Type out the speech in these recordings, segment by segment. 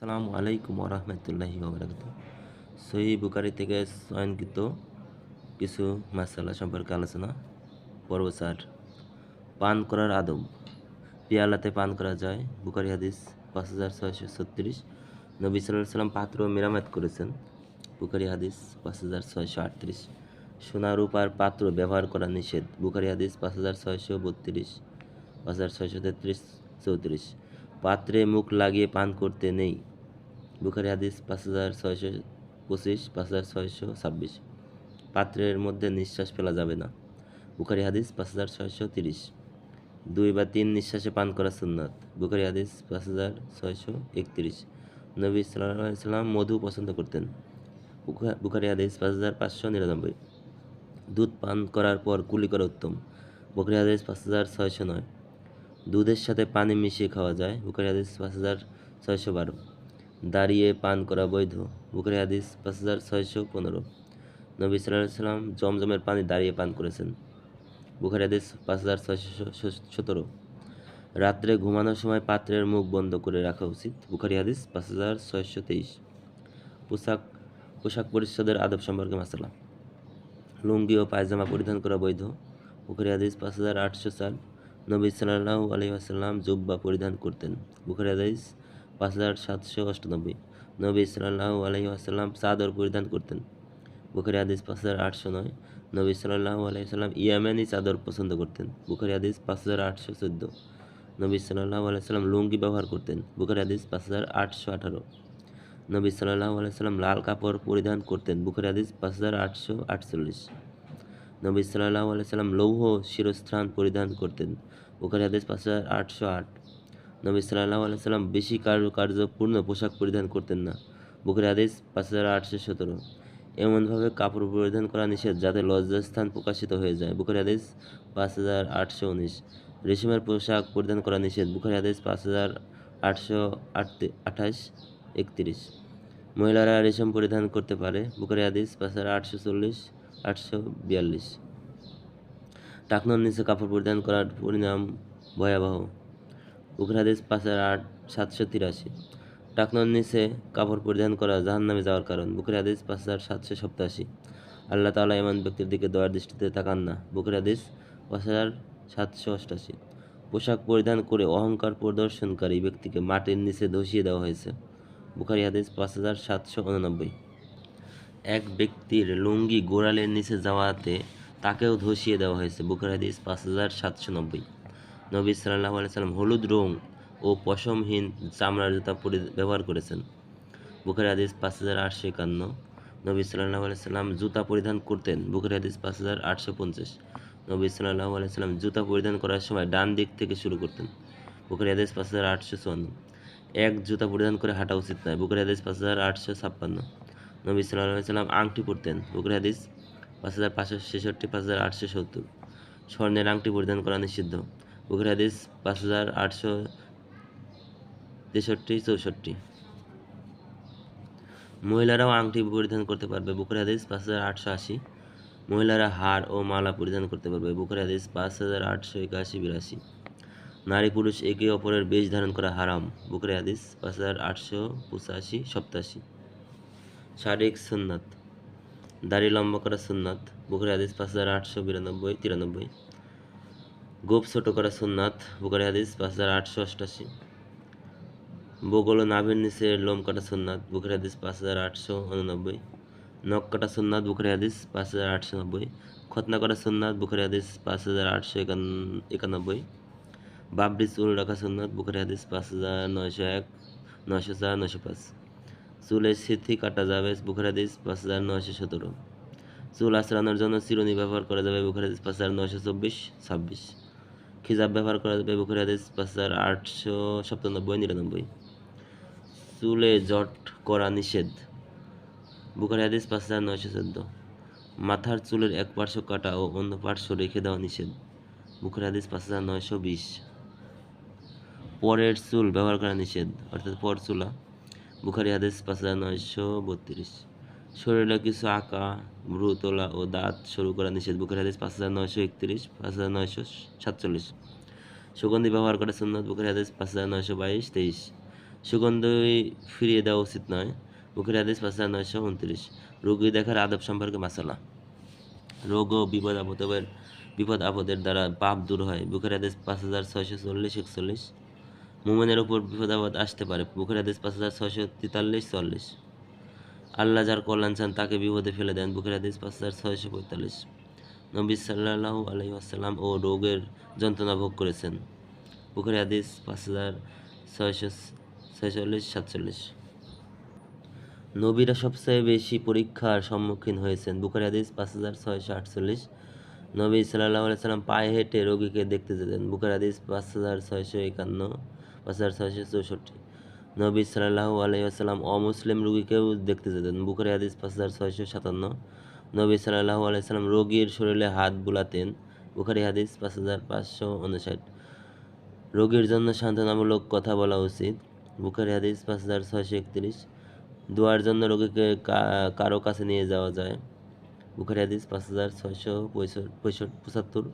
আসসালামু আলাইকুম ওরহমতুল্লাহি ওবরাকাত সহি বুকারি থেকে চয়নকৃত কিছু মাসালা সম্পর্কে আলোচনা, পর্ব চার। পান করার আদব। পেয়ালাতে পান করা যায়। বুকারি হাদিস পাঁচ হাজার ছয়শো ছত্রিশ। নবী সাল্লাম পাত্র মেরামত করেছেন। বুকারি হাদিস পাঁচ হাজার ছয়শো আটত্রিশ। সোনা রূপার পাত্র ব্যবহার করা নিষেধ। বুকারি হাদিস পাঁচ হাজার ছয়শো বত্রিশ, পাঁচ হাজার ছয়শো তেত্রিশ, চৌত্রিশ। পাত্রে মুখ লাগিয়ে পান করতে নেই। বুখারি হাদিস পাঁচ হাজার ছয়শো পঁচিশ, পাঁচ হাজার ছয়শো ছাব্বিশ। পাত্রের মধ্যে নিঃশ্বাস ফেলা যাবে না। বুখারি হাদিস পাঁচ হাজার ছয়শো তিরিশ। দুই বা তিন নিঃশ্বাসে পান করা সুন্নাত। বুখারি হাদিস পাঁচ হাজার ছয়শো একত্রিশ। নবী সাল্লাম মধু পছন্দ করতেন। বুখা- বুখারি হাদিস পাঁচ হাজার পাঁচশো নিরানব্বই। দুধ পান করার পর কুলি করা উত্তম। বুখারি হাদিস পাঁচ হাজার ছয়শো নয়। দুধের সাথে পানি মিশিয়ে খাওয়া যায়। বুখারি হাদিস পাঁচ হাজার ছয়শো বারো। দাঁড়িয়ে পান করা বৈধ। বুখারি হাদিস পাঁচ হাজার ছয়শো পনেরো। নবী সাল্লাহ সাল্লাম জমজমের পানি দাঁড়িয়ে পান করেছেন। বুখারি হাদিস পাঁচ হাজার ছয়শো সতেরো। রাত্রে ঘুমানোর সময় পাত্রের মুখ বন্ধ করে রাখা উচিত। বুখারি হাদিস পাঁচ হাজার ছয়শো তেইশ। পোশাক পোশাক পরিচ্ছদের আদব সম্পর্কে মাসালা। লুঙ্গি ও পায়জামা পরিধান করা বৈধ। বুখারি হাদিস পাঁচ হাজার আটশো চার। নবী সাল্লাহ আলহি আসাল্লাম জুব্বা পরিধান করতেন। বুখারি হাদিস পাঁচ হাজার সাতশো অষ্টানব্বই। নবী সাল্লাহ আলহি আসাল্লাম চাদর পরিধান করতেন। বুখারি হাদিস পাঁচ হাজার আটশো নয়। নবী সাল্লাহ আলহি সাল্লাম ইয়ামানি চাদর পছন্দ করতেন। বুখারি হাদিস পাঁচ হাজার আটশো চোদ্দ। নবী সাল্লাহ আলাইসাল্লাম লুঙ্গি ব্যবহার করতেন। বুখারি হাদিস পাঁচ হাজার আটশো আঠারো। নবী সাল্লাহ আলাইসাল্লাম লাল কাপড় পরিধান করতেন। বুখারি হাদিস পাঁচ হাজার আটশো আটচল্লিশ। নবী সাল্লাহ আলাইসাল্লাম লৌহ শিরস্থান পরিধান করতেন। বুখারি হাদিস পাঁচ হাজার আটশো আট। নবী সাল্লাহ আলাইসাল্লাম বেশি কার্যপূর্ণ পোশাক পরিধান করতেন না। বুকের হাদিস পাঁচ হাজার আটশো সতেরো। এমনভাবে কাপড় পরিধান করা নিষেধ যাতে লজ্জাস্থান প্রকাশিত হয়ে যায়। বুকের হাদিস পাঁচ হাজার আটশো উনিশ। রেশমের পোশাক পরিধান করা নিষেধ। বুকের হাদিস পাঁচ হাজার আটশো আঠাশ, একত্রিশ। মহিলারা রেশম পরিধান করতে পারে। বুখারি হাদিস পাঁচ হাজার আটশো চল্লিশ। আটশো বিয়াল্লিশ। টাকনোর নিচে কাপড় পরিধান করার পরিণাম ভয়াবহ। পাঁচ হাজার আট, সাতশো তিরাশি। টাকনোর নিচে কাপড় পরিধান করা জাহান নামে যাওয়ার কারণ বুকের হাদিস পাঁচ হাজার সাতশো সপ্তাশি। আল্লাহ তাআলা এমন ব্যক্তির দিকে দয়ার দৃষ্টিতে তাকান না। বুকের হাদিস পাঁচ হাজার সাতশো অষ্টাশি। পোশাক পরিধান করে অহংকার প্রদর্শনকারী ব্যক্তিকে মাটির নিচে ধসিয়ে দেওয়া হয়েছে। বুখারি হাদিস পাঁচ হাজার সাতশো উননব্বই। এক ব্যক্তির লুঙ্গি গোড়ালের নিচে যাওয়াতে তাকেও ধসিয়ে দেওয়া হয়েছে। বুখারি হাদিস পাঁচ হাজার সাতশো নব্বই। নবী সাল্লাহ সাল্লাম হলুদ রং ও পশমহীন চামড়ার জুতা পরি ব্যবহার করেছেন। বুখারি হাদিস পাঁচ হাজার আটশো একান্ন। নবী সাল্লাহ সাল্লাম জুতা পরিধান করতেন। বুখারি হাদিস পাঁচ হাজার আটশো পঞ্চাশ। নবী সাল্লাহ সাল্লাম জুতা পরিধান করার সময় ডান দিক থেকে শুরু করতেন। বুখারি হাদিস পাঁচ হাজার আটশো চুয়ান্ন। এক জুতা পরিধান করে হাঁটা উচিত নয়। বুখারি হাদিস পাঁচ হাজার আটশো ছাপ্পান্ন। নবী সাল্লাহ সাল্লাম আংটি পরতেন। বুখারি হাদিস পাঁচ হাজার পাঁচশো ছেষট্টি, পাঁচ হাজার আটশো সত্তর। স্বর্ণের আংটি পরিধান করা নিষিদ্ধ। বুখারি হাদিস পাঁচ হাজার আটশো তেষট্টি, চৌষট্টি। মহিলারাও আংটি পরিধান করতে পারবে। বুখারি হাদিস পাঁচ হাজার আটশো আশি। মহিলারা হার ও মালা পরিধান করতে পারবে। বুখারি হাদিস পাঁচ হাজার আটশো একাশি, বিরাশি। নারী পুরুষ একে অপরের বেশ ধারণ করা হারাম। বুখারি হাদিস পাঁচ হাজার আটশো পঁচাশি, সপ্তাশি। শারীরিক সুন্নাত। দাড়ি লম্বা করা সুন্নাত। বুখারি হাদিস পাঁচ হাজার আটশো বিরানব্বই, তিরানব্বই। গোপ ছোট করা সুন্নাত। বুখারি হাদিস পাঁচ হাজার আটশো অষ্টাশি। বগল নাভির নিচে লোম কাটা সুন্নাত। বুখারি হাদিস পাঁচ হাজার আটশো উননব্বই। নখ কাটা সুন্নাত। বুখারি হাদিস পাঁচ হাজার আটশো নব্বই। খতনা করা সুন্নাত। বুখারি হাদিস পাঁচ হাজার আটশো একান- একানব্বই। বাবরি চুল রাখা সুন্নাত। বুখারি হাদিস পাঁচ হাজার নয়শো এক, নয়শো চার, নয়শো পাঁচ। চুলের সিথি কাটা যাবে বুখারি হাদিস পাঁচ হাজার নয়শো সতেরো। চুল আঁচড়ানোর জন্য চিরুনি ব্যবহার করা যাবে বুখারি হাদিস পাঁচ হাজার নয়শো চব্বিশ, ছাব্বিশ। খিজাব ব্যবহার করা যাবে বুখারি হাদিস পাঁচ হাজার আটশো সাতানব্বই, নিরানব্বই। চুলে জট করা নিষেধ বুখারি হাদিস পাঁচ হাজার নয়শো চোদ্দ। মাথার চুলের এক পার্শ্ব কাটা ও অন্য পার্শ্ব রেখে দেওয়া নিষেধ বুখারি হাদিস পাঁচ হাজার নয়শো বিশ। পরের চুল ব্যবহার করা নিষেধ, অর্থাৎ পর চুলা বুখারি হাদিস পাঁচ হাজার নয়শো বত্রিশ শরীরে কিছু আঁকা ভ্রু তোলা ও দাঁত শুরু করা নিষেধ বুখারি হাদিস পাঁচ হাজার নয়শো একত্রিশ পাঁচ হাজার নয়শো সাতচল্লিশ সুগন্ধি ব্যবহার করে সুন্নত বুখারি হাদিস পাঁচ হাজার নয়শো বাইশ তেইশ সুগন্ধি ফিরিয়ে দেওয়া উচিত নয় বুকের হাদিস পাঁচ হাজার নয়শো উনত্রিশ রোগী দেখার আদব সম্পর্কে মাসালা রোগ ও বিপদ আপদের বিপদ আপদের দ্বারা পাপ দূর হয় বুকের হাদিস পাঁচ হাজার ছয়শো চল্লিশ, একচল্লিশ। মুমেনের উপর বিপদ আপদ আসতে পারে। বুকের হাদিস পাঁচ হাজার ছয়শো তেতাল্লিশ চল্লিশ আল্লাহ যার কল্যাণ চান, তাকে বিপদে ফেলে দেন। বুকের হাদিস পাঁচ হাজার ছয়শো পঁয়তাল্লিশ। নবী সাল্লাহ আলহি আসসালাম ও রোগের যন্ত্রণা ভোগ করেছেন। বুকের হাদিস পাঁচ হাজার ছয়শো ছেচল্লিশ, সাতচল্লিশ। নবীরা সবচেয়ে বেশি পরীক্ষার সম্মুখীন হয়েছেন। বুখারি হাদিস পাঁচ হাজার ছয়শো আটচল্লিশ। নবী সাল্লাহ সাল্লাম পায়ে হেঁটে রোগীকে দেখতে যেতেন। বুখারি হাদিস পাঁচ হাজার ছয়শো একান্ন। হাজার ছয়শো চৌষট্টি। নবী সাল্লাহ আলহিহাস্লাম অমুসলিম রোগীকেও দেখতে যেতেন। বুখারি হাদিস পাঁচ হাজার ছয়শো সাতান্ন। নবী সাল্লাহ আলাইসাল্লাম রোগীর শরীরে হাত বুলাতেন। বুখারি হাদিস পাঁচ হাজার পাঁচশো উনষাট। রোগীর জন্য সান্ত্বনামূলক কথা বলা উচিত। বুখারি হাদিস পাঁচ হাজার ছয়শো একত্রিশ। দোয়ার জন্য রোগীকে কারও কাছে নিয়ে যাওয়া যায়। বুখারি হাদিস পাঁচ হাজার ছয়শো পঁয়ষট্টি পঁচাত্তর।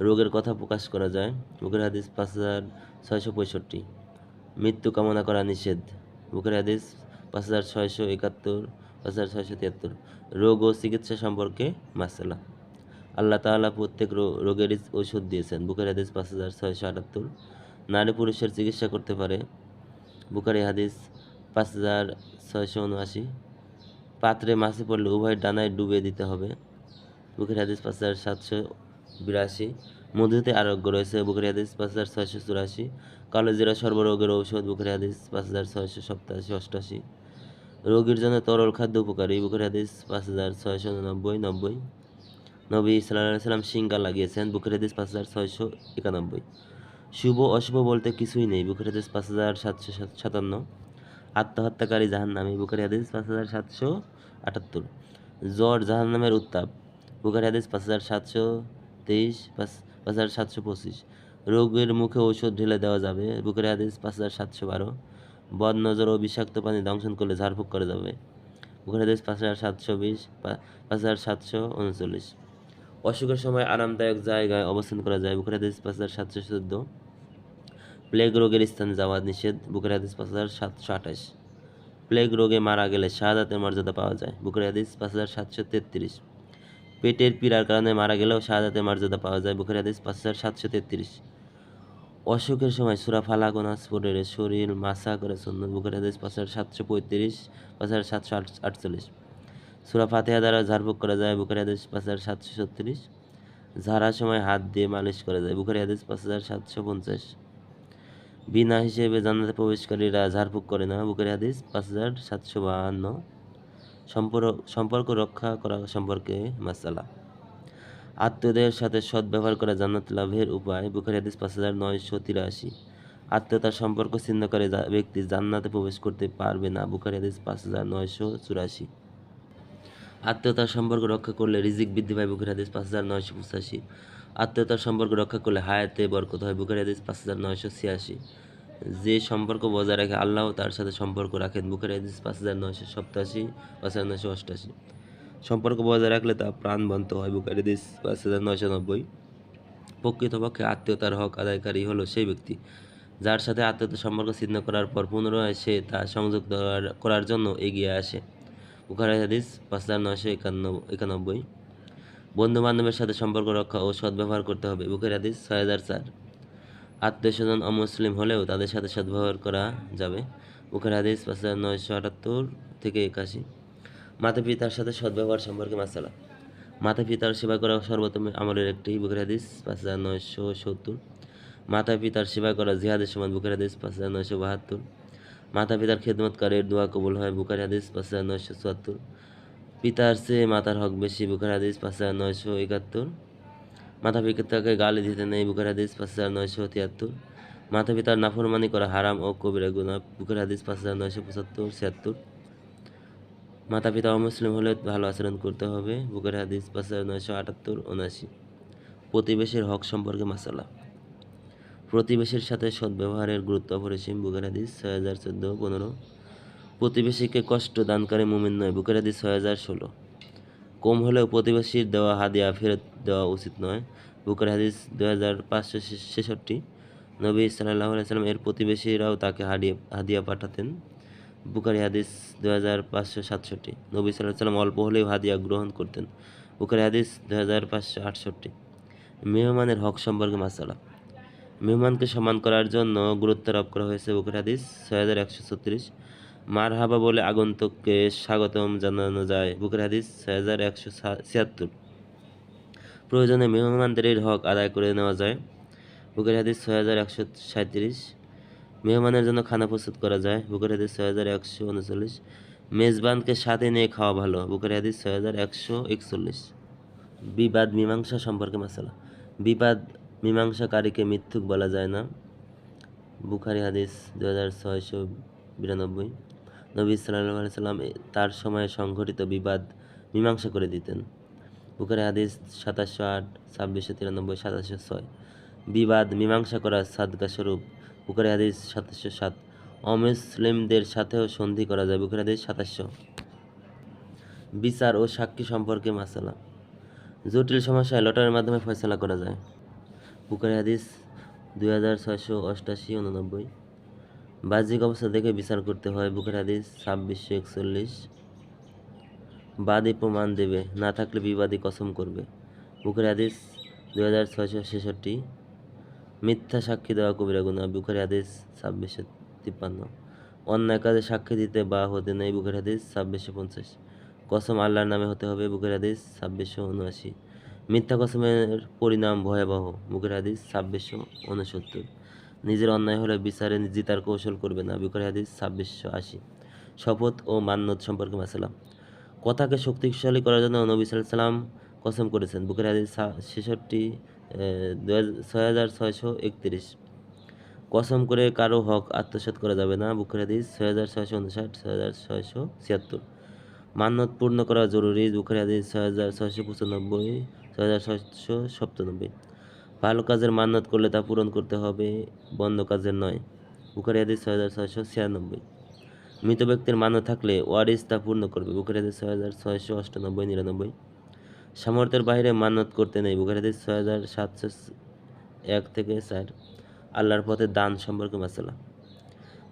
রোগের কথা প্রকাশ করা যায়। বুকের হাদিস পাঁচ হাজার ছয়শো পঁয়ষট্টি। মৃত্যু কামনা করা নিষেধ। বুকের হাদিস পাঁচ হাজার ছয়শো একাত্তর, পাঁচ হাজার ছয়শো তিয়াত্তর। রোগ ও চিকিৎসা সম্পর্কে মাসালা। আল্লাহ তাআলা প্রত্যেক রো- রোগেরই ঔষধ দিয়েছেন। বুকের হাদিস পাঁচ হাজার ছয়শো আটাত্তর। নারী পুরুষের চিকিৎসা করতে পারে। বুকারি হাদিস পাঁচ হাজার ছয়শো উনআশি। পাত্রে মাছে পড়লে উভয় ডানায় ডুবে দিতে হবে। বুকের হাদিস পাঁচ হাজার সাতশো বিরাশি। মধুতে আরোগ্য রয়েছে বুখারি হাদিস পাঁচ হাজার ছয়শো চুরাশি। কালোজিরা সর্বরোগের ঔষধ বুখারি হাদিস পাঁচ হাজার ছয়শো সপ্তাশি অষ্টাশি। রোগীর জন্য তরল খাদ্য উপকারী বুখারি হাদিস পাঁচ হাজার ছয়শো নব্বই নব্বই। নবী সাল্লাহ সাল্লাম সিঙ্গা লাগিয়েছেন বুখারি হাদিস পাঁচ হাজার ছয়শো একানব্বই। শুভ অশুভ বলতে কিছুই নেই বুখারি হাদিস পাঁচ হাজার সাতশো সাত- সাতান্ন। আত্মহত্যাকারী জাহান্নামী বুখারি হাদিস পাঁচ হাজার সাতশো আটাত্তর। জ্বর জাহান্নামের উত্তাপ বুখারি হাদিস পাঁচ হাজার সাতশো তেইশ পাঁচ পাঁচ হাজার সাতশো পঁচিশ। রোগের মুখে ঔষধ ঢেলে দেওয়া যাবে। বুকের হাদিস পাঁচ হাজার সাতশো বারো। বদ নজর ও বিষাক্ত পানি দংশন করলে ঝাড়ফুঁক করা যাবে। বুখারি হাদিস পাঁচ হাজার সাতশো বিশ পাঁচ হাজার সাতশো উনচল্লিশ। অসুখের সময় আরামদায়ক জায়গায় অবস্থান করা যায়। বুখারি হাদিস পাঁচ হাজার সাতশো চোদ্দ। প্লেগ রোগের স্থানে যাওয়া নিষেধ। বুকের হাদিস পাঁচ হাজার সাতশো আঠাশ। প্লেগ রোগে মারা গেলে শাহাদাতের মর্যাদা পাওয়া যায়। বুকের হাদিস পাঁচ হাজার সাতশো তেত্রিশ। পেটের পীড়ার কারণে মারা গেলেও শাহাদাতের মর্যাদা পাওয়া যায়। বুখারি হাদিস পাঁচ হাজার সাতশো তেত্রিশ অসুখের সময় সুরা ফালাক পড়ে শরীর মাসা করে সুন্নত। বুখারি হাদিস পাঁচ হাজার সাতশো পঁয়ত্রিশ পাঁচ হাজার সাতশো আট- আটচল্লিশ সুরা ফাতেহা দ্বারা ঝাড়ফুঁক করা যায়, বুখারি হাদিস পাঁচ হাজার সাতশো ছত্রিশ ঝাড়ার সময় হাত দিয়ে মালিশ করা যায়, বুখারি হাদিস পাঁচ হাজার সাতশো পঞ্চাশ বিনা হিসেবে জান্নাতে প্রবেশকারীরা ঝাড়ফুঁক করে না, বুখারি হাদিস পাঁচ হাজার সাতশো বাহান্ন সম্পর্ক রক্ষা করা সম্পর্কে মাসালা। আত্মীয়দের সাথে সদ্ব্যবহার করা জান্নাত লাভের উপায়, বুখারি হাদিস পাঁচ হাজার নয়শো তিরাশি। আত্মীয়তার সম্পর্ক ছিন্নকারী যা- ব্যক্তি জান্নাতে প্রবেশ করতে পারবে না, বুখারি হাদিস পাঁচ হাজার নয়শো চুরাশি। আত্মীয়তার সম্পর্ক রক্ষা করলে রিজিক বৃদ্ধি পায়, বুখারি হাদিস পাঁচ হাজার নয়শো পঁচাশি। আত্মীয়তার সম্পর্ক রক্ষা করলে হায়াতে বরকত হয়, বুখারি হাদিস পাঁচ হাজার নয়শো ছিয়াশি। যে সম্পর্ক বজায় রাখে, আল্লাহ তার সাথে সম্পর্ক রাখেন। বুখারি হাদিস পাঁচ হাজার নয়শো সপ্তাশি, পাঁচ হাজার নয়শো অষ্টাশি। সম্পর্ক বজায় রাখলে তা প্রাণবন্ত হয় বুখারি হাদিস পাঁচ হাজার নয়শো নব্বই। প্রকৃতপক্ষে আত্মীয়তার হক আদায়কারী হলো সেই ব্যক্তি, যার সাথে আত্মীয়তার সম্পর্ক ছিন্ন করার পর পুনরায় সে তা সংযোগ করার জন্য এগিয়ে আসে। বুখারি হাদিস পাঁচ হাজার নয়শো একান্ন, একানব্বই। বন্ধু বান্ধবের সাথে সম্পর্ক রক্ষা ও সদ্ব্যবহার করতে হবে বুখারি হাদিস ছয় হাজার চার। আত্মীয় স্বজন অমুসলিম হলেও তাদের সাথে সদ্ব্যবহার করা যাবে। বুখারি হাদিস পাঁচ হাজার নয়শো আটাত্তর থেকে একাশি। মাতা পিতার সাথে সদ্ব্যবহার সম্পর্কে মাসালা। মাতা পিতার সেবা করা সর্বোত্তম আমলের একটি বুখারি হাদিস পাঁচ হাজার নয়শো সত্তর। মাতা পিতার সেবা করা জিহাদের সমান বুখারি হাদিস পাঁচ হাজার নয়শো বাহাত্তর। মাতা পিতার খেদমতকারের দোয়া কবুল হয় বুখারি হাদিস পাঁচ হাজার নয়শো চুয়াত্তর। পিতার চেয়ে মাতার হক বেশি বুখারি হাদিস পাঁচ হাজার নয়শো একাত্তর। মাতা পিতাকে গালি দিতে নেই, বুকের হাদিস পাঁচ হাজার নয়শো তিয়াত্তর। মাতা পিতার নাফরমানি করা হারাম ও কবিরা গুনা বুকের হাদিস পাঁচ হাজার নয়শো পঁচাত্তর, ছিয়াত্তর। মাতা পিতা অমুসলিম হলে ভালো আচরণ করতে হবে, বুকের হাদিস পাঁচ হাজার নয়শো আটাত্তর, উনআশি। প্রতিবেশীর হক সম্পর্কে মাসালা। প্রতিবেশীর সাথে সদ্ব্যবহারের গুরুত্ব অপরিসীম, বুকের হাদিস ছয় হাজার চোদ্দ, পনেরো। প্রতিবেশীকে কষ্ট দানকারী মুমিন নয় বুখারি হাদিস ছয় হাজার ষোলো। কম হলেও প্রতিবেশীর দেওয়া হাদিয়া ফেরত দেওয়া উচিত নয়। বুখারি হাদিস দু হাজার পাঁচশো ছেষট্টি। নবী সাল্লাহ সাল্লাম এর প্রতিবেশীরাও তাকে হারিয়ে হাদিয়া পাঠাতেন। বুকারি হাদিস দু হাজার পাঁচশো সাতষট্টি। নবী সাল্লাহ সাল্লাম অল্প হলেও হাদিয়া গ্রহণ করতেন। বুকারি হাদিস দু হাজার পাঁচশো আটষট্টি। মেহমানের হক সম্পর্কে মাসালা। মেহমানকে সম্মান করার জন্য গুরুত্ব আরোপ করা হয়েছে বুখারি হাদিস ছয় হাজার একশো ছত্রিশ। মার হাবা বলে আগন্তুককে স্বাগতম জানানো যায়। বুকের হাদিস, ছয় হাজার একশো ছিয়াত্তর। প্রয়োজনে মেহমানদের হক আদায় করে নেওয়া যায়। বুকের হাদিস, ছয় হাজার একশো সাঁত্রিশ মেহমানের জন্য খানা প্রস্তুত করা যায়। বুকের হাদিস, ছয় হাজার একশো উনচল্লিশ। মেজবানকে সাথে নিয়ে খাওয়া ভালো। বুকের হাদিস, ছয় হাজার একশো একচল্লিশ। বিবাদ মীমাংসা সম্পর্কে মশালা বিবাদ মীমাংসাকারীকে মিথ্যুক বলা যায় না। বুখারি হাদিস দু হাজার ছয়শো বিরানব্বই। নবী সাল্লাহ সাল্লাম তার সময়ে সংঘটিত বিবাদ মীমাংসা করে দিতেন। বুখারি হাদিস সাতাশশো আট, ছাব্বিশশো তিরানব্বই, সাতাশশো ছয়। বিবাদ মীমাংসা করা সাদকা স্বরূপ বুখারি হাদিস সাতাশশো সাত। অমুসলিমদের সাথেও সন্ধি করা যায়, বুখারি হাদিস সাতাশশো। বিচার ও সাক্ষী সম্পর্কে মাসালা। জটিল সমস্যায় লটারির মাধ্যমে ফয়সলা করা যায়। বুকারে হাদিস দুই হাজার ছয়শো অষ্টাশি, উননব্বই। বাহ্যিক অবস্থা দেখে বিচার করতে হয়, বুকের হাদিস ছাব্বিশশো একচল্লিশ। বাদী প্রমাণ দেবে, না থাকলে বিবাদী কসম করবে। বুকের হাদিস দুই হাজার ছয়শো ছেষট্টি। মিথ্যা সাক্ষী দেওয়া কবিরা গুণা বুকের হাদিস ছাব্বিশশো তিপ্পান্ন। অন্যায় কাজে সাক্ষী দিতে বা হতে নেই, বুকের হাদিস ছাব্বিশশো পঞ্চাশ। কসম আল্লাহর নামে হতে হবে, বুকের হাদিস ছাব্বিশশো উনআশি। মিথ্যা কসমের পরিণাম ভয়াবহ, বুকের হাদিস ছাব্বিশশো উনসত্তর। নিজের অন্যায় হলে বিচারে জিতার কৌশল করবে না। বুখারি হাদিস, ছাব্বিশশো আশি। শপথ ও মান্যত সম্পর্কে মাসালাম। কথাকে শক্তিশালী করার জন্য নবী সাল্লাম কসম করেছেন। বুকের হাদিস ছেষট্টি ছয় হাজার ছয়শো একত্রিশ। কসম করে কারও হক আত্মসাৎ করা যাবে না। বুকের হাদিস ছয় হাজার ছয়শো উনষাট ছয় হাজার ছয়শো ছিয়াত্তর। মান্যত পূর্ণ করা জরুরি। বুকের হাদিস ছয় হাজার ছয়শো পঁচানব্বই ছয় হাজার ছয়শো সপ্তানব্বই। ভালো কাজের মান্যত করলে তা পূরণ করতে হবে, বন্ধ কাজের নয়। বুখারি হাদিস ছয় হাজার ছয়শো ছিয়ানব্বই। মৃত ব্যক্তির মান্য থাকলে ওয়ারিস তা পূর্ণ করবে। বুখারি হাদিস ছয় হাজার ছয়শো অষ্টানব্বই, নিরানব্বই। সামর্থ্যের বাইরে মান্যত করতে নেই। বুখারি হাদিস ছয় হাজার সাতশো এক থেকে চার। আল্লাহর পথে দান সম্পর্কে মাসালা।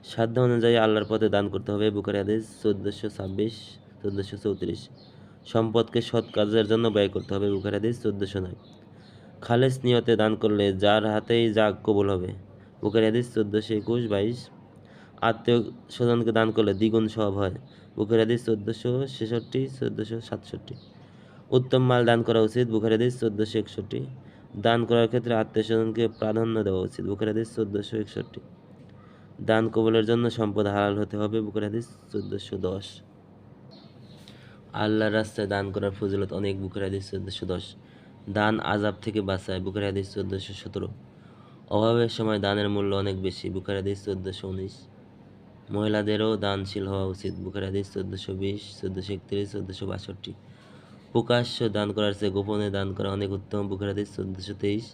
সাধ্য অনুযায়ী আল্লাহর পথে দান করতে হবে। বুখারি হাদিস চোদ্দোশো ছাব্বিশ, চোদ্দোশো চৌত্রিশ। সম্পদকে সৎ কাজের জন্য ব্যয় করতে হবে। বুখারি হাদিস চোদ্দোশো নয়। খালেস নিয়তে দান করলে যার হাতেই যাগ কবুল হবে। বুকের হাদিস চোদ্দোশো একুশ বাইশ। আত্মীয় স্বজনকে দান করলে দ্বিগুণ সব হয়। বুখারি হাদিস চোদ্দোশো ছেষট্টি, চোদ্দোশো সাতষট্টি। উত্তম মাল দান করা উচিত বুকের হাদিস চোদ্দোশো একষট্টি। দান করার ক্ষেত্রে আত্মীয় স্বজনকে প্রাধান্য দেওয়া উচিত, বুখারি হাদিস চোদ্দোশো একষট্টি। দান কবলের জন্য সম্পদ হালাল হতে হবে বুকের হাদিস চোদ্দোশো দশ। আল্লাহর রাস্তায় দান করার ফজিলত অনেক, বুখারি হাদিস চোদ্দোশো দশ। দান আজাব থেকে বাঁচায়, বুখারি হাদিস চোদ্দোশো সতেরো। অভাবের সময় দানের মূল্য অনেক বেশি, বুখারি হাদিস চোদ্দোশো উনিশ। মহিলাদেরও দানশীল হওয়া উচিত, বুখারি হাদিস চোদ্দোশো বিশ, চোদ্দোশো একত্রিশ, চোদ্দোশো বাষট্টি। প্রকাশ্য দান করার চেয়ে গোপনে দান করা অনেক উত্তম, বুখারি হাদিস চোদ্দোশো তেইশ।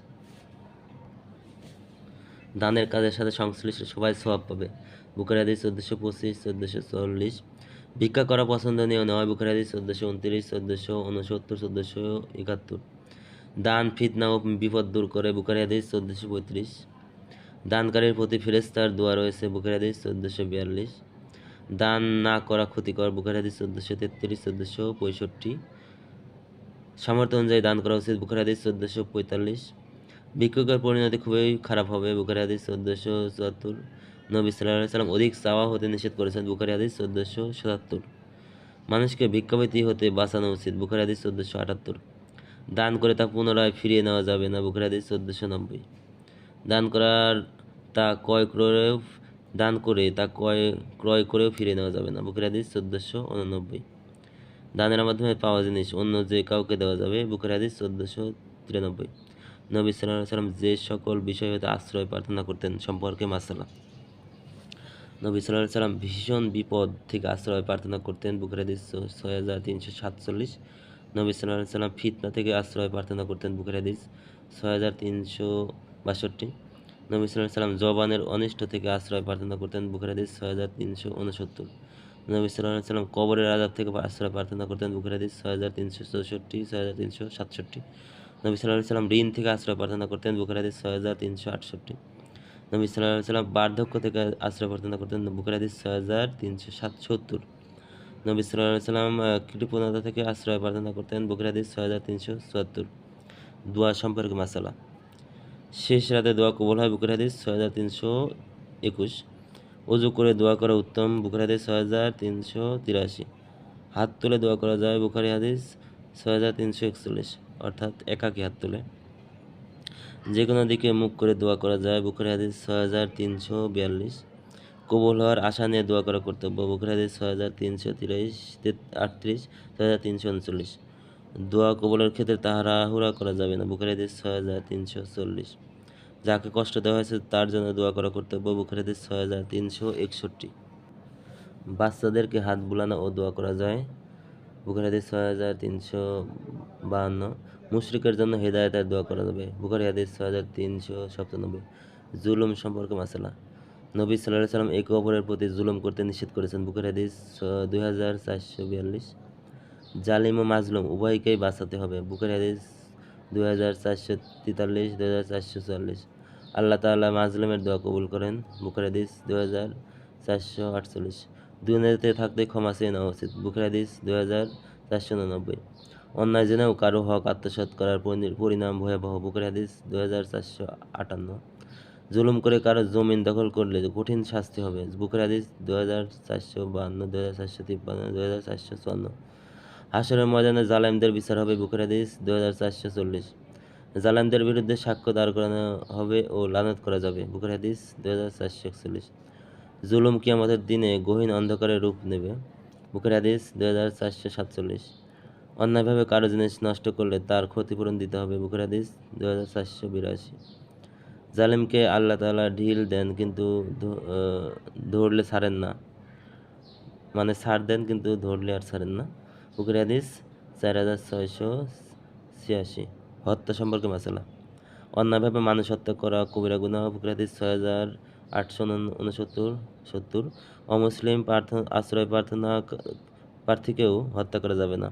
দানের কাজের সাথে সংশ্লিষ্ট সবাই স্বভাব পাবে, বুখারি হাদিস চোদ্দোশো পঁচিশ, চোদ্দোশো চল্লিশ। ভিক্ষা করা পছন্দ পছন্দনীয় নয়, বুখারি হাদিস চোদ্দোশো উনত্রিশ, চোদ্দোশো উনসত্তর, চোদ্দোশো একাত্তর। দান, ফিতনা ও বিপদ দূর করে। বুখারি হাদিস চোদ্দোশো পঁয়ত্রিশ। দানকারীর প্রতি ফেরেস্তার দোয়া রয়েছে। বুখারি হাদিস চোদ্দোশো বিয়াল্লিশ। দান না করা ক্ষতিকর। বুখারি হাদিস চোদ্দোশো তেত্রিশ, চোদ্দোশো পঁয়ষট্টি। সামর্থ্য অনুযায়ী দান করা উচিত। বুখারি হাদিস চোদ্দোশো পঁয়তাল্লিশ। ভিক্ষুকের পরিণতি খুবই খারাপ হবে। বুখারি হাদিস চোদ্দোশো চুয়াত্তর। নবী সাল্লাহ সাল্লাম অধিক চাওয়া হতে নিষেধ করেছেন। বুখারি হাদিস চোদ্দোশো সাতাত্তর। মানুষকে ভিক্ষাবৃত্তি হতে বাঁচানো উচিত। বুখারি হাদিস চোদ্দোশো আটাত্তর। দান করে তা পুনরায় ফিরিয়ে নেওয়া যাবে না বুখারি হাদিস চোদ্দোশো নব্বই। দান করার তা ক্রয় দান করে তা ক্রয় ক্রয় করেও ফিরে নেওয়া যাবে না বুখারি হাদিস চোদ্দোশো উননব্বই। দানের মাধ্যমে পাওয়া জিনিস অন্য যে কাউকে দেওয়া যাবে বুখারি হাদিস চোদ্দোশো তিরানব্বই। নবী সাল্লাহ সাল্লাম যে সকল বিষয় হতে আশ্রয় প্রার্থনা করতেন সম্পর্কে মাসালা। নবী সাল্লাহ সাল্লাম ভীষণ বিপদ থেকে আশ্রয় প্রার্থনা করতেন বুখারি হাদিস ছয় হাজার তিনশো সাতচল্লিশ। নবী সাল্লাহ সাল্লাম ফিতনা থেকে আশ্রয় প্রার্থনা করতেন বুখারি হাদিস ছয় হাজার তিনশো বাষট্টি। নবী সাল্লাহ সাল্লাম জবানের অনিষ্ট থেকে আশ্রয় প্রার্থনা করতেন বুখারি হাদিস ছয় হাজার তিনশো উনসত্তর। নবী সাল্লাহ সাল্লাম কবরের আজাব থেকে আশ্রয় প্রার্থনা করতেন বুখারি হাদিস ছয় হাজার তিনশো চৌষট্টি, ছয় হাজার তিনশো সাতষট্টি। নবী সাল্লাহ সাল্লাম ঋণ থেকে আশ্রয় প্রার্থনা করতেন বুখারি হাদিস ছয় হাজার তিনশো আটষট্টি। নবী সাল্লাহ সাল্লাম বার্ধক্য থেকে আশ্রয় প্রার্থনা করতেন বুখারি হাদিস ছয় হাজার তিনশো সাতসত্তর। নবী সাল্লাম কৃপণতা থেকে আশ্রয় প্রার্থনা করতেন বুখারি হাদিস ছয় হাজার তিনশো চুয়াত্তর দোয়া সম্পর্কে মাসালা। শেষ রাতে দোয়া কবুল হয় বুখারি হাদিস ছয় হাজার তিনশো একুশ। অজু করে দোয়া করা উত্তম বুখারি হাদিস ছয় হাজার তিনশো তিরাশি। হাত তুলে দোয়া করা যায় বুখারি হাদিস ছয় হাজার তিনশো একচল্লিশ। অর্থাৎ একাকী হাত তুলে। যে কোনো দিকে মুখ করে দোয়া করা যায় বুখারি হাদিস ছয় হাজার তিনশো বিয়াল্লিশ। কবুল হওয়ার আশা নিয়ে দোয়া করা কর্তব্য। বুখারি হাদিস ছয় হাজার তিনশো তিরিশ আটত্রিশ ছয় হাজার তিনশো উনচল্লিশ। দোয়া কবলের ক্ষেত্রে তাড়াহুড়া করা যাবে না। বুখারি হাদিস ছয় হাজার তিনশো চল্লিশ। যাকে কষ্ট দেওয়া হয়েছে তার জন্য দোয়া করা কর্তব্য। বুখারি হাদিস ছয় হাজার তিনশো একষট্টি। বাচ্চাদেরকে হাত বুলানো ও দোয়া করা যায়। বুখারি হাদিস ছয় হাজার তিনশো বাহান্ন। মুশরিকের জন্য হেদায়তের দোয়া করা যাবে। বুখারি হাদিস ছয় হাজার তিনশো সপ্তানব্বই। জুলুম সম্পর্কে মাসালা। নবী সাল্লাহ সাল্লাম একে অপরের প্রতি জুলুম করতে নিষেধ করেছেন। বুখারি হাদিস দুই হাজার চারশো বিয়াল্লিশ। জালিম ও মাজলুম, উভয়কেই বাঁচাতে হবে। বুখারি হাদিস, দুই হাজার চারশো তেতাল্লিশ, দুই হাজার চারশো চুয়াল্লিশ। আল্লাহ তাআলা মাজলুমের দোয়া কবুল করেন। বুখারি হাদিস, দুই হাজার চারশো আটচল্লিশ। দুনিয়াতে থাকতে ক্ষমা চেয়ে নেওয়া উচিত। বুখারি হাদিস, দুই হাজার চারশো উননব্বই অন্যায় জেনেও কারও হক আত্মসাৎ করার পরিণাম ভয়াবহ। বুখারি হাদিস, দুই হাজার চারশো আটান্ন। জুলুম করে কারও জমিন দখল করলে কঠিন শাস্তি হবে। বুখারি হাদিস দু হাজার চারশো বাহান্ন দুই হাজার চারশো তিপ্পান্ন দুই হাজার চারশো চুয়ান্ন। হাসরের ময়দানে জালেমদের বিচার হবে বুখারি হাদিস দুই হাজার চারশো চল্লিশ। জালেমদের বিরুদ্ধে সাক্ষ্য দাঁড় করানো হবে ও লানত করা যাবে। বুখারি হাদিস দুই হাজার চারশো একচল্লিশ। জুলুম কি আমাদের দিনে গহীন অন্ধকারে রূপ নেবে। বুখারি হাদিস দুই হাজার চারশো সাতচল্লিশ। অন্যায়ভাবে কারও জিনিস নষ্ট করলে তার ক্ষতিপূরণ দিতে হবে। বুখারি হাদিস দুই হাজার চারশো বিরাশি। জালেমকে আল্লাহ তাআলা ঢিল দেন কিন্তু ধরলে ছাড়েন না। মানে ছাড় দেন কিন্তু ধরলে আর ছাড়েন না। বুখারি হাদিস চার হাজার ছয়শো ছিয়াশি। হত্যা সম্পর্কে মাসালা। অন্যায়ভাবে মানুষ হত্যা করা কবিরা গুনাহ বুখারি হাদিস ছয় হাজার আটশো উনসত্তর, সত্তর। অমুসলিম প্রার্থনা আশ্রয় প্রার্থনা প্রার্থীকেও হত্যা করা যাবে না।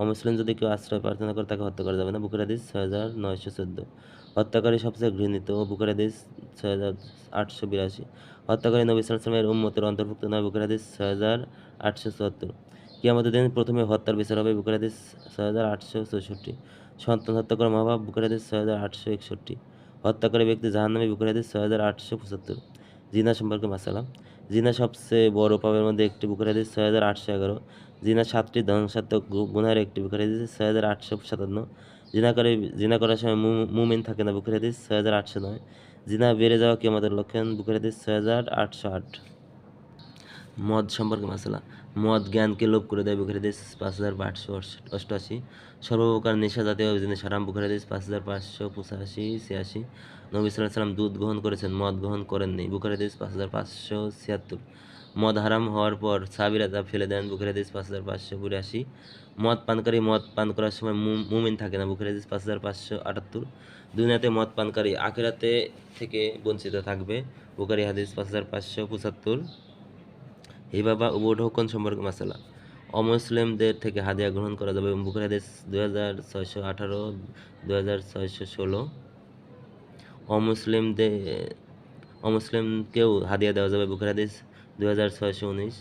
অমুসলিম যদি কেউ আশ্রয় প্রার্থনা করে, তাকে হত্যা করা যাবে না। হাদিস ছয় হাজার নয়শো চোদ্দ। হত্যাকারী সবচেয়ে ঘৃণিত বুখারি হাদিস ছয় হাজার আটশো বিরাশি। হত্যাকারী নবী সালামের উম্মতের অন্তর্ভুক্ত নয়, বুখারি হাদিস ছয় হাজার আটশো চুয়াত্তর। কি আমাদের দিন প্রথমে হত্যার বিচার হবে হাদিস ছয় হাজার আটশো চৌষট্টি। সন্তান হত্যা করা মহাভাব হাদিস ছয় হাজার আটশো একষট্টি। হত্যাকারী ব্যক্তি জাহান্নামী, বুখারি হাদিস ছয় হাজার আটশো পঁচাত্তর। জিনা সম্পর্কে মাসালাম। জিনা সবচেয়ে বড় পাপের মধ্যে একটি হাদিস ছয় হাজার আটশো এগারো। জিনা সাতটি ধ্বংসাত্মক গু- গুনাহের একটি বুখারি হাদিস ছয় হাজার আটশো সাতান্ন। জিনাকারী জিনা করার সময় মুমিন থাকে না বুখারি হাদিস, ছয় হাজার আটশো নয়। জিনা বেড়ে যাওয়া কি আমাদের লক্ষণ বুখারি হাদিস, ছয় হাজার আটশো আট। মদ সম্পর্কে মাসালা। মদ জ্ঞানকে লোপ করে দেয় বুখারি হাদিস, পাঁচ হাজার পাঁচশো অষ্টআশি। সর্বপ্রকার নেশা জাতীয় জিনিস হারাম বুখারি হাদিস, পাঁচ হাজার পাঁচশো পঁচাশি, ছিয়াশি। নবী সাল্লাহ সাল্লাম দুধ গ্রহণ করেছেন, মদ গ্রহণ করেননি। বুখারি হাদিস, পাঁচ হাজার পাঁচশো ছিয়াত্তর। মদ হারাম হওয়ার পর সাবিরা তা ফেলে দেন, বুখারি হাদিস পাঁচ হাজার পাঁচশো বিরাশি। মদ পানকারী মদ পান করার সময় মুমিন থাকে না, বুখারি হাদিস পাঁচ হাজার পাঁচশো আটাত্তর। দুনিয়াতে মদ পানকারী আখেরাতে থেকে বঞ্চিত থাকবে, বুখারি হাদিস পাঁচ হাজার পাঁচশো পঁচাত্তর। এই বাবা উবোঢকন সম্পর্কে মাসালা। অমুসলিমদের থেকে হাদিয়া গ্রহণ করা যাবে বুখারি হাদিস দুই হাজার ছয়শো আঠারো, দুই হাজার ছয়শো ষোলো। অমুসলিমদের, অমুসলিমকেও হাদিয়া দেওয়া যাবে, বুখারি হাদিস হাজার ছয়শো উনিশ।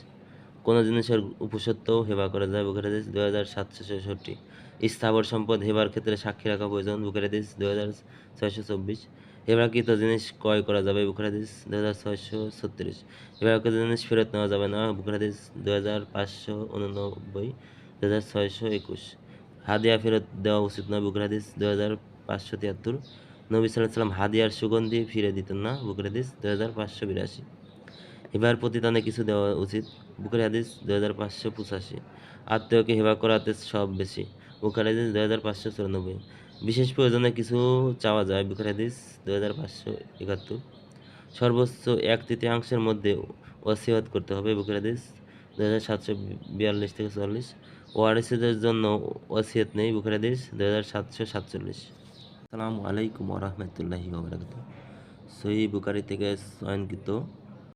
কোনো জিনিসের উপসত্ত্বও হেবা করা যায় দুই হাজার সাতশো স্থাবর সম্পদ হেবার ক্ষেত্রে সাক্ষী রাখা প্রয়োজন বুখারি হাদিস দুই হাজার ছয়শো চব্বিশ। হেবাকৃত জিনিস ক্রয় করা যাবে বুখারি হাদিস দুই হাজার ছয়শো জিনিস ফেরত নেওয়া যাবে না বুখারি হাদিস দুই হাজার পাঁচশো উননব্বই, দুই হাজার ছয়শো একুশ। হাদিয়া ফেরত দেওয়া উচিত নয় বুখারি হাদিস দুই হাজার পাঁচশো তিয়াত্তর। নবী সাল্লাহ সাল্লাম হাদিয়ার সুগন্ধি ফিরে দিতেন না বুখারি হাদিস দুই হাজার পাঁচশো বিরাশি। হেবার প্রতিদানে কিছু দেওয়া উচিত। বুখারি হাদিস দুই হাজার পাঁচশো পঁচাশি। আত্মীয়কে হেবা করাতে সব বেশি। বুখারি হাদিস দুই হাজার পাঁচশো চুরানব্বই। বিশেষ প্রয়োজনে কিছু চাওয়া যায়। বুখারি হাদিস দুই হাজার পাঁচশো একাত্তর। সর্বোচ্চ এক তৃতীয়াংশের মধ্যে ওয়াসিয়ত করতে হবে। বুখারি হাদিস দুই হাজার সাতশো বিয়াল্লিশ থেকে চুয়াল্লিশ। ওয়ারিসদের জন্য ওয়াসিয়ত নেই। বুখারি হাদিস দুই হাজার সাতশো সাতচল্লিশ। আসসালামু আলাইকুম ওরহমতুল্লাহি ওবরাকাত সহি বুখারি থেকে চয়নকৃত